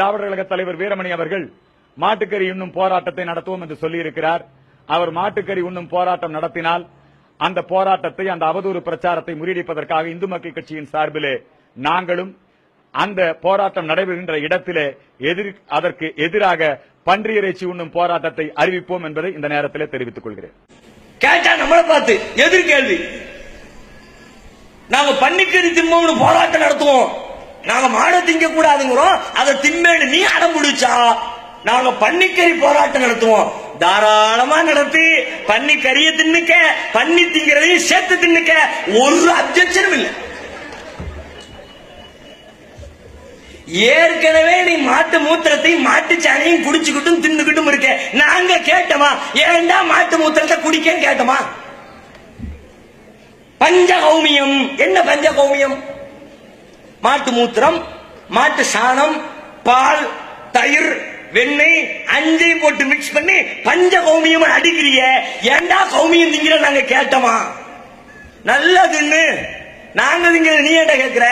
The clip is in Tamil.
திராவிடர் கழக தலைவர் வீரமணி அவர்கள் மாட்டுக்கறி உண்ணும் போராட்டத்தை நடத்துவோம் என்று சொல்லியிருக்கிறார். அவர் மாட்டுக்கறி உண்ணும் போராட்டம் நடத்தினால் அந்த போராட்டத்தை அந்த அவதூறு பிரச்சாரத்தை முறியடிப்பதற்காக இந்து மக்கள் கட்சியின் சார்பிலே நாங்களும் அந்த போராட்டம் நடைபெறுகின்ற இடத்திலே எதிர் அதற்கு எதிராக பன்றி இறைச்சி உண்ணும் போராட்டத்தை அறிவிப்போம் என்பதை இந்த நேரத்திலே தெரிவித்துக் கொள்கிறேன். கேட்டா பார்த்து எதிர்கேள்வி நாங்க பன்னிக்கறி திம்மோம்னு போராட்டம் நடத்துவோம். நாங்க மாடு திங்க கூடாதுங்கிறோம். அதை திம்மேன்னு நீ அடம் முடிச்சா நாங்க பன்னிக்கறி போராட்டம் நடத்துவோம். தாராளமா நடத்தி பன்னிக்கறியை தின்னுக்க பன்னி திங்கிறதையும் சேர்த்து தின்னுக்க ஒரு அப்செக்ஷனும் இல்லை. ஏற்கனவே நீ மாட்டு மூத்திரத்தையும் மாட்டு சாணியும் குடிச்சுக்கிட்டும் தின்னுக்கிட்டும் இருக்க. நாங்க கேட்டோமா? ஏன்டா மாட்டு மூத்திரத்தை குடிக்கன்னு கேட்டோமா? பஞ்சகௌமியம். என்ன பஞ்சகௌமியம்? மாட்டு மூத்திரம் மாட்டு சாணம் பால் தயிர் வெண்ணெய் அஞ்சையும் போட்டு மிக்ஸ் பண்ணி பஞ்ச கௌமியம் அடிக்கிறிய. ஏன்டா கௌமியம் திங்கிற நாங்க கேட்டோமா? நல்லதுன்னு நாங்க திங்கிற நீ ஏண்டா கேட்கிற